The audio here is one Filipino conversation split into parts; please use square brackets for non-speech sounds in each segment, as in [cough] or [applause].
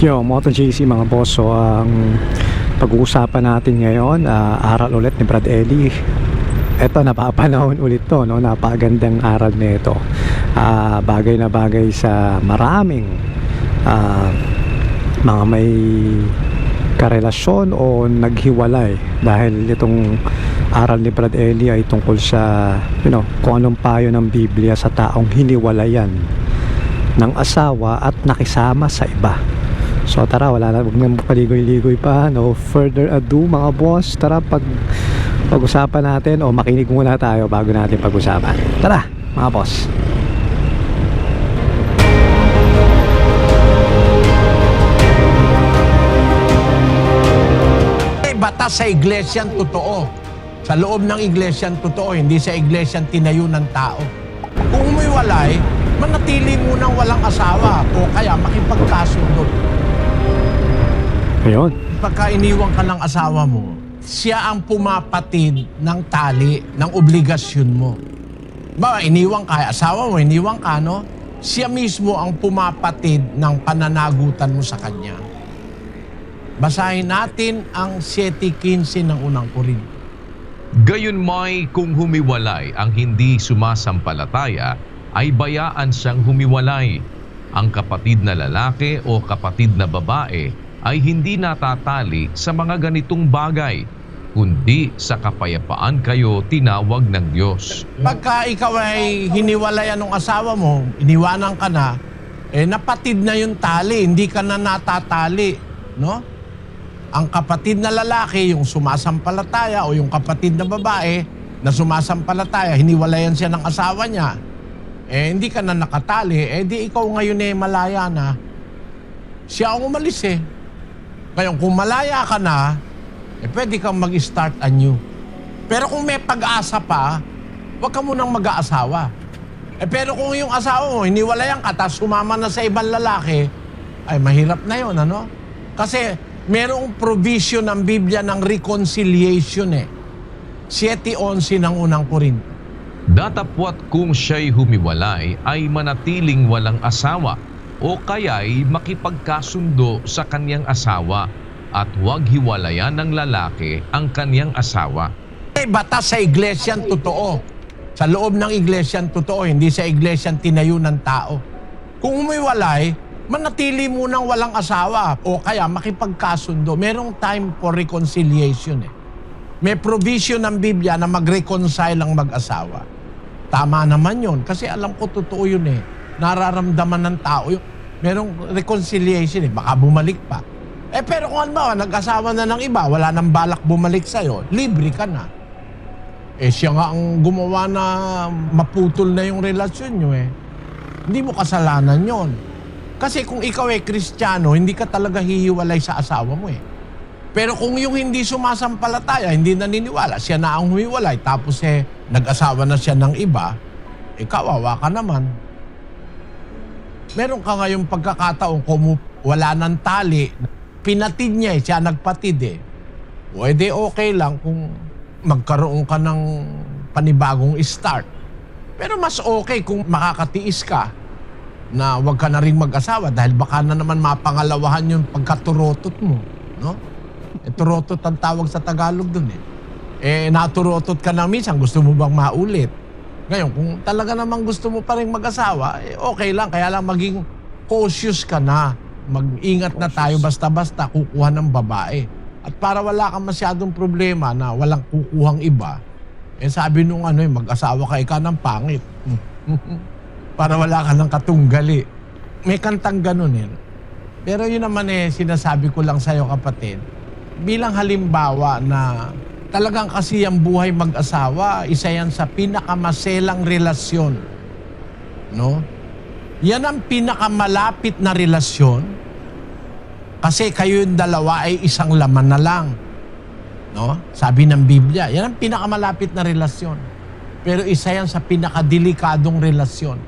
Yo, Moto GC mga boss. So, ang pag-uusapan natin ngayon, ah, aral ulit ni Brad Ellie. Ito, napapanahon ulit to, no? Napakagandang aral nito. Ah, bagay na bagay sa maraming ah, mga may karelasyon o naghiwalay dahil itong aral ni Brad Ellie ay tungkol sa you know, kung anong payo ng Biblia sa taong hiniwalayan ng asawa at nakisama sa iba. So tara, wala na, huwag na paligoy-ligoy pa. No further ado mga boss. Tara, pag pag-usapan natin o makinig muna tayo bago natin pag-usapan. Tara, mga boss. Batas sa iglesyang totoo. Sa loob ng iglesyang totoo, hindi sa iglesyang tinayo ng tao. Kung umiwalay, manatili munang walang asawa o kaya makipagkasundo. Ayun. Pagka iniwan ka ng asawa mo, siya ang pumapatid ng tali, ng obligasyon mo. Ba, iniwan ka, asawa mo, iniwan ka, no? Siya mismo ang pumapatid ng pananagutan mo sa kanya. Basahin natin ang 7.15 ng unang Korinto. Gayunmay kung humiwalay ang hindi sumasampalataya, ay bayaan siyang humiwalay. Ang kapatid na lalaki o kapatid na babae ay hindi natatali sa mga ganitong bagay, kundi sa kapayapaan kayo tinawag ng Diyos. Pagka ikaw ay hiniwalayan ng asawa mo, iniwanan ka na, eh napatid na yung tali, hindi ka na natatali, no? Ang kapatid na lalaki, yung sumasampalataya o yung kapatid na babae na sumasampalataya, hiniwalayan siya ng asawa niya, eh hindi ka na nakatali, eh di ikaw ngayon eh malaya na. Siya ang umalis eh. Ngayon, kung malaya ka na, eh pwede kang mag-start anew. Pero kung may pag-asa pa, huwag ka munang mag-aasawa. Eh pero kung yung asawa mo, hiniwalayan ka, tapos sumama na sa ibang lalaki, ay mahirap na yun, ano? Kasi merong provision ng Biblia ng reconciliation eh. 7.11 ng unang Korinto. Datapwat kung siya'y humiwalay ay manatiling walang asawa o kaya'y makipagkasundo sa kanyang asawa at huwag hiwalayan ng lalaki ang kanyang asawa. May batas sa iglesyang totoo. Sa loob ng iglesyang totoo, hindi sa iglesyang tinayo ng tao. Kung umiwalay, manatili munang walang asawa o kaya makipagkasundo. Merong time for reconciliation eh. May provision ng Biblia na mag-reconcile ang mag-asawa. Tama naman yon kasi alam ko totoo yun eh. Nararamdaman ng tao yun. Merong reconciliation eh, baka bumalik pa. Eh pero kung halimbawa, nag-asawa na ng iba, wala nang balak bumalik sa'yo, libre ka na. Eh siya nga ang gumawa na maputol na yung relasyon nyo eh. Hindi mo kasalanan yon. Kasi kung ikaw ay kristyano, hindi ka talaga hihiwalay sa asawa mo eh. Pero kung yung hindi sumasampalataya, hindi naniniwala, siya na ang humiwalay, tapos eh, nag-asawa na siya ng iba, eh kawawa ka naman. Meron ka ngayong pagkakataon kung wala ng tali, pinatid niya eh, siya nagpatid eh. Edi okay lang kung magkaroon ka ng panibagong start. Pero mas okay kung makakatiis ka na wag ka na rin mag-asawa dahil baka na naman mapangalawahan yung pagkaturotot mo. No? Eh, turotot ang tawag sa Tagalog dun eh. Eh, naturotot ka na minsan, gusto mo bang maulit? Ngayon, kung talaga namang gusto mo pa rin mag-asawa, eh, okay lang. Kaya lang maging cautious ka na. Mag-ingat na tayo basta-basta kukuha ng babae. At para wala kang masyadong problema na walang kukuhang iba, eh sabi nung ano eh, mag-asawa ka ikaw ng pangit. [laughs] para wala ka ng katunggali. May kantang ganun eh. Pero yun naman eh, sinasabi ko lang sa'yo kapatid, bilang halimbawa na talagang kasi ang buhay mag-asawa, isa yan sa pinakamaselang relasyon. No? Yan ang pinakamalapit na relasyon kasi kayo yung dalawa ay isang laman na lang. No? Sabi ng Biblia, yan ang pinakamalapit na relasyon. Pero isa yan sa pinakadelikadong relasyon.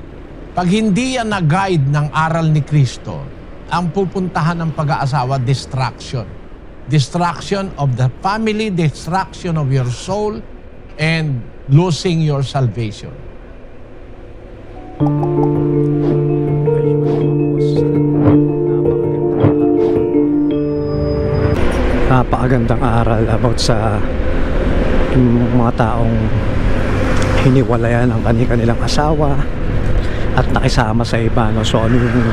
Pag hindi yan na-guide ng aral ni Kristo, ang pupuntahan ng pag-aasawa, distraction. Distraction of the family, distraction of your soul, and losing your salvation. Ayun, mga boss. Napakaganda. magandang aral about sa mga taong hiniwalayan ang kanilang asawa at nakisama sa iba no? so ano yung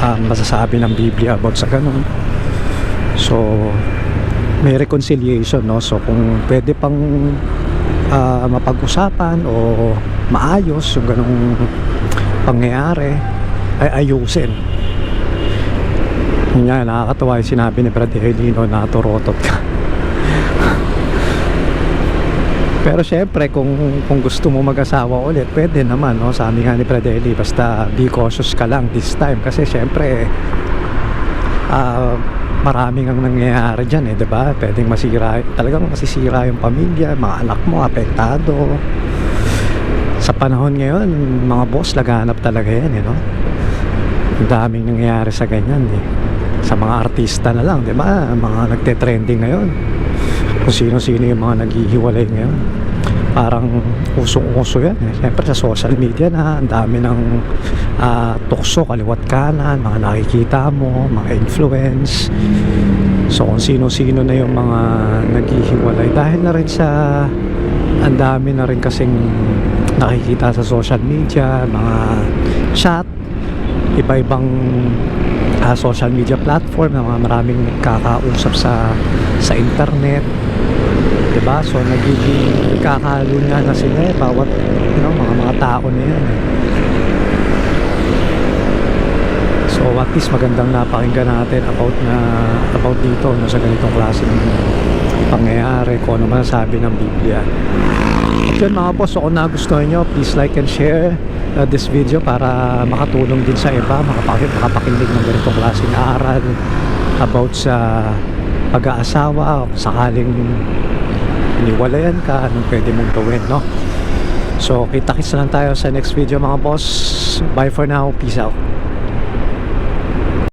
ah, masasabi ng Biblia about sa ganun so may reconciliation no? So kung pwede pang ah, mapag-usapan o maayos yung ganung pangyayari ay ayusin. Yun nga nakakatawa yung sinabi ni Brad Helino na turotot ka. [laughs] Pero syempre kung kung gusto mo mag-asawa ulit pwede naman no? Sabi nga ni Brad Eli basta be cautious ka lang this time. Kasi syempre ah maraming ang nangyayari dyan eh, ba? Pwedeng masira, talagang masisira yung pamilya, mga anak mo apektado. Sa panahon ngayon, mga boss laganap talaga yan, eh, no? Ang daming nangyayari sa ganyan, eh. Sa mga artista na lang, 'di ba? Mga nagte-trending ngayon. Kung sino-sino yung mga naghihiwalay ngayon. Parang usong-uso yan. Eh. Siyempre sa social media na, ang dami ng ah, tukso, kaliwat kanan, mga nakikita mo, mga influence. So kung sino-sino na yung mga naghihiwalay. Dahil na rin sa, ang dami na rin kasing nakikita sa social media, mga chat, iba-ibang ah, social media platform na mga maraming kakausap sa sa internet. 'di ba so nagiging kakalo nga na sila eh, bawat you know, mga mga tao na yan eh. so at least magandang napakinggan natin about na about dito no, sa ganitong klaseng pangyayari kung ano man sabi ng Biblia. At yun mga boss, so kung nagustuhan nyo, please like and share uh, this video para makatulong din sa iba, makapakit, makapakinig ng ganitong klaseng aral about sa pag-aasawa, sakaling iniwalayan ka, anong pwede mong gawin, no? So, kita-kits lang tayo sa next video mga boss. Bye for now. Peace out.